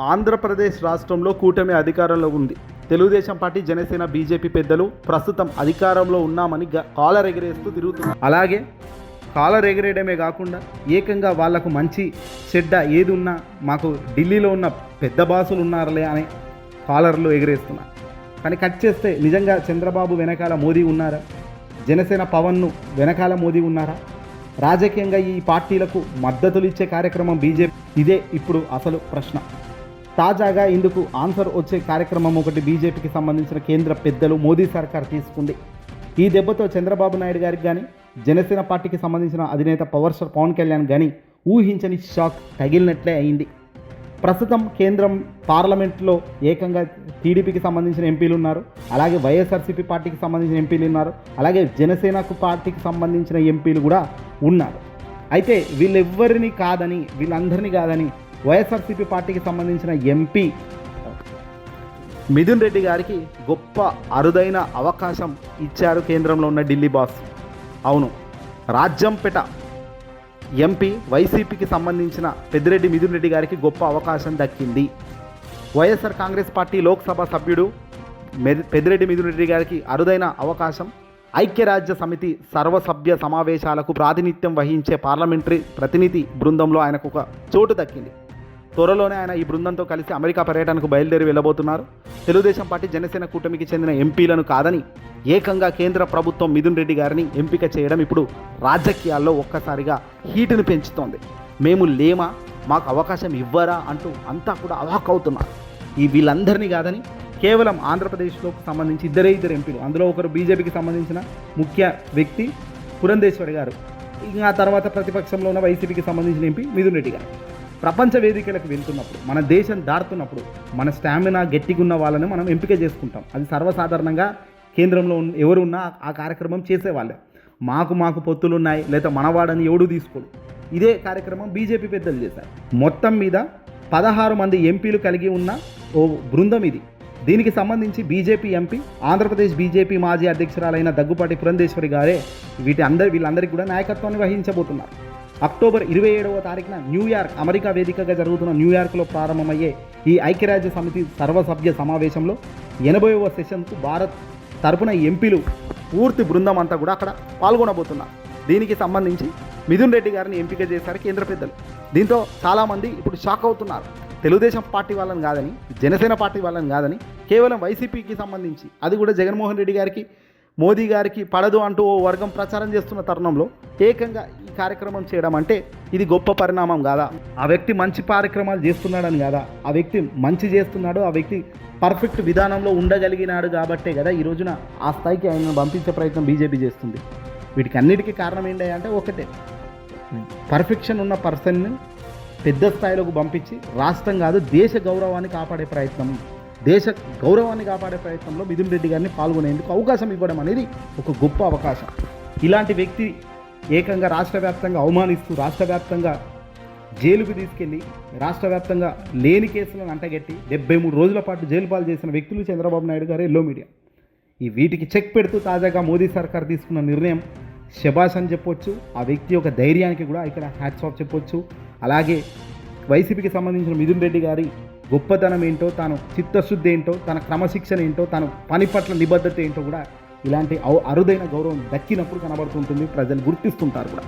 ఆంధ్రప్రదేశ్ రాష్ట్రంలో కూటమి అధికారంలో ఉంది. తెలుగుదేశం పార్టీ జనసేన బీజేపీ పెద్దలు ప్రస్తుతం అధికారంలో ఉన్నామని గ- కాలర్ ఎగరేస్తూ తిరుగుతున్నారు. అలాగే కాలర్ ఎగరేయడమే కాకుండా ఏకంగా వాళ్ళకు మంచి చెడ్డ ఏది ఉన్నా మాకు ఢిల్లీలో ఉన్న పెద్ద బాసులు ఉన్నారులే అని కాలర్లు ఎగరేస్తున్నారు. కానీ కట్ చేస్తే నిజంగా చంద్రబాబు వెనకాల మోదీ ఉన్నారా? జనసేన పవన్ను వెనకాల మోదీ ఉన్నారా? రాజకీయంగా ఈ పార్టీలకు మద్దతులు ఇచ్చే కార్యక్రమం బీజేపీ. ఇదే ఇప్పుడు అసలు ప్రశ్న. తాజాగా ఇందుకు ఆన్సర్ వచ్చే కార్యక్రమం ఒకటి బీజేపీకి సంబంధించిన కేంద్ర పెద్దలు మోదీ సర్కార్ తీసుకుంది. ఈ దెబ్బతో చంద్రబాబు నాయుడు గారికి కానీ జనసేన పార్టీకి సంబంధించిన అధినేత పవర్ స్టార్ పవన్ కళ్యాణ్ కానీ ఊహించని షాక్ తగిలినట్లే అయింది. ప్రస్తుతం కేంద్రం పార్లమెంట్లో ఏకంగా టీడీపీకి సంబంధించిన ఎంపీలు ఉన్నారు. అలాగే వైఎస్ఆర్సీపీ పార్టీకి సంబంధించిన ఎంపీలు ఉన్నారు. అలాగే జనసేనకు పార్టీకి సంబంధించిన ఎంపీలు కూడా ఉన్నారు. అయితే వీళ్ళెవ్వరిని కాదని వీళ్ళందరినీ కాదని వైఎస్ఆర్సీపీ పార్టీకి సంబంధించిన ఎంపీ మిథున్ రెడ్డి గారికి గొప్ప అరుదైన అవకాశం ఇచ్చారు కేంద్రంలో ఉన్న ఢిల్లీ బాస్. అవును రాజ్యంపేట ఎంపీ వైసీపీకి సంబంధించిన పెద్దిరెడ్డి మిథున్ రెడ్డి గారికి గొప్ప అవకాశం దక్కింది. వైఎస్ఆర్ కాంగ్రెస్ పార్టీ లోక్సభ సభ్యుడు పెద్దిరెడ్డి మిథున్ రెడ్డి గారికి అరుదైన అవకాశం. ఐక్యరాజ్య సమితి సర్వసభ్య సమావేశాలకు ప్రాతినిధ్యం వహించే పార్లమెంటరీ ప్రతినిధి బృందంలో ఆయనకు ఒక చోటు దక్కింది. త్వరలోనే ఆయన ఈ బృందంతో కలిసి అమెరికా పర్యటనకు బయలుదేరి వెళ్ళబోతున్నారు. తెలుగుదేశం పార్టీ జనసేన కూటమికి చెందిన ఎంపీలను కాదని ఏకంగా కేంద్ర ప్రభుత్వం మిథున్ రెడ్డి గారిని ఎంపిక చేయడం ఇప్పుడు రాజకీయాల్లో ఒక్కసారిగా హీటును పెంచుతోంది. మేము లేమా? మాకు అవకాశం ఇవ్వరా? అంటూ అంతా కూడా అవాక్ అవుతున్నారు. ఈ వీళ్ళందరినీ కాదని కేవలం ఆంధ్రప్రదేశ్లో సంబంధించి ఇద్దరే ఇద్దరు ఎంపీలు అందులో ఒకరు బీజేపీకి సంబంధించిన ముఖ్య వ్యక్తి పురంధేశ్వరి గారు. ఇంకా తర్వాత ప్రతిపక్షంలో ఉన్న వైసీపీకి సంబంధించిన ఎంపీ మిథున్ రెడ్డి గారు. ప్రపంచ వేదికలకు వెళ్తున్నప్పుడు మన దేశం దాటుతున్నప్పుడు మన స్టామినా గట్టిగా ఉన్న వాళ్ళని మనం ఎంపిక చేసుకుంటాం. అది సర్వసాధారణంగా కేంద్రంలో ఎవరు ఉన్నా ఆ కార్యక్రమం చేసేవాళ్ళే. మాకు మాకు పొత్తులు ఉన్నాయి లేదా మనవాడని ఎవడు తీసుకోడు. ఇదే కార్యక్రమం బీజేపీ పెద్దలు చేశారు. మొత్తం మీద పదహారు మంది ఎంపీలు కలిగి ఉన్న ఓ బృందం ఇది. దీనికి సంబంధించి బీజేపీ ఎంపీ ఆంధ్రప్రదేశ్ బీజేపీ మాజీ అధ్యక్షురాలైన దగ్గుపాటి పురంధేశ్వరి గారే వీటి అందరి వీళ్ళందరికీ కూడా నాయకత్వాన్ని వహించబోతున్నారు అక్టోబర్ ఇరవై ఏడవ తారీఖున న్యూయార్క్ అమెరికా వేదికగా జరుగుతున్న న్యూయార్క్లో ప్రారంభమయ్యే ఈ ఐక్యరాజ్య సమితి సర్వసభ్య సమావేశంలో ఎనభైవ సెషన్కు భారత్ తరపున ఎంపీలు పూర్తి బృందం అంతా కూడా అక్కడ పాల్గొనబోతున్నారు. దీనికి సంబంధించి మిథున్ రెడ్డి గారిని ఎంపిక చేశారు కేంద్ర పెద్దలు. దీంతో చాలామంది ఇప్పుడు షాక్ అవుతున్నారు. తెలుగుదేశం పార్టీ వాళ్ళని కాదని జనసేన పార్టీ వాళ్ళని కాదని కేవలం వైసీపీకి సంబంధించి అది కూడా జగన్మోహన్ రెడ్డి గారికి మోదీ గారికి పడదు అంటూ ఓ వర్గం ప్రచారం చేస్తున్న తరుణంలో ఏకంగా ఈ కార్యక్రమం చేయడం అంటే ఇది గొప్ప పరిణామం కాదా? ఆ వ్యక్తి మంచి కార్యక్రమాలు చేస్తున్నాడని కాదా? ఆ వ్యక్తి మంచి చేస్తున్నాడు ఆ వ్యక్తి పర్ఫెక్ట్ విధానంలో ఉండగలిగినాడు కాబట్టే కదా ఈ రోజున ఆ స్థాయికి ఆయనను పంపించే ప్రయత్నం బీజేపీ చేస్తుంది. వీటికి అన్నిటికీ కారణం ఏంటి అంటే ఒకటే. పర్ఫెక్షన్ ఉన్న పర్సన్ని పెద్ద స్థాయిలోకి పంపించి రాష్ట్రం కాదు దేశ గౌరవాన్ని కాపాడే ప్రయత్నం. దేశ గౌరవాన్ని కాపాడే ప్రయత్నంలో మిథున్ రెడ్డి గారిని పాల్గొనేందుకు అవకాశం ఇవ్వడం అనేది ఒక గొప్ప అవకాశం. ఇలాంటి వ్యక్తి ఏకంగా రాష్ట్ర వ్యాప్తంగా అవమానిస్తూ రాష్ట్ర వ్యాప్తంగా జైలుకు తీసుకెళ్ళి రాష్ట్ర వ్యాప్తంగా లేని కేసులను అంటగట్టి డెబ్బై మూడు రోజుల పాటు జైలు పాలు చేసిన వ్యక్తులు చంద్రబాబు నాయుడు గారు ఎల్లో మీడియా. ఈ వీటికి చెక్ పెడుతూ తాజాగా మోదీ సర్కార్ తీసుకున్న నిర్ణయం శబాష్ అని చెప్పొచ్చు. ఆ వ్యక్తి యొక్క ధైర్యానికి కూడా ఇక్కడ హ్యాట్స్ ఆఫ్ చెప్పొచ్చు. అలాగే వైసీపీకి సంబంధించిన మిథున్ రెడ్డి గారి గొప్పతనం ఏంటో తాను చిత్తశుద్ధి ఏంటో తన క్రమశిక్షణ ఏంటో తన పని పట్ల నిబద్ధత ఏంటో కూడా ఇలాంటి అరుదైన గౌరవం దక్కినప్పుడు కనబడుతుంటుంది ప్రజలు గుర్తిస్తుంటారు కూడా.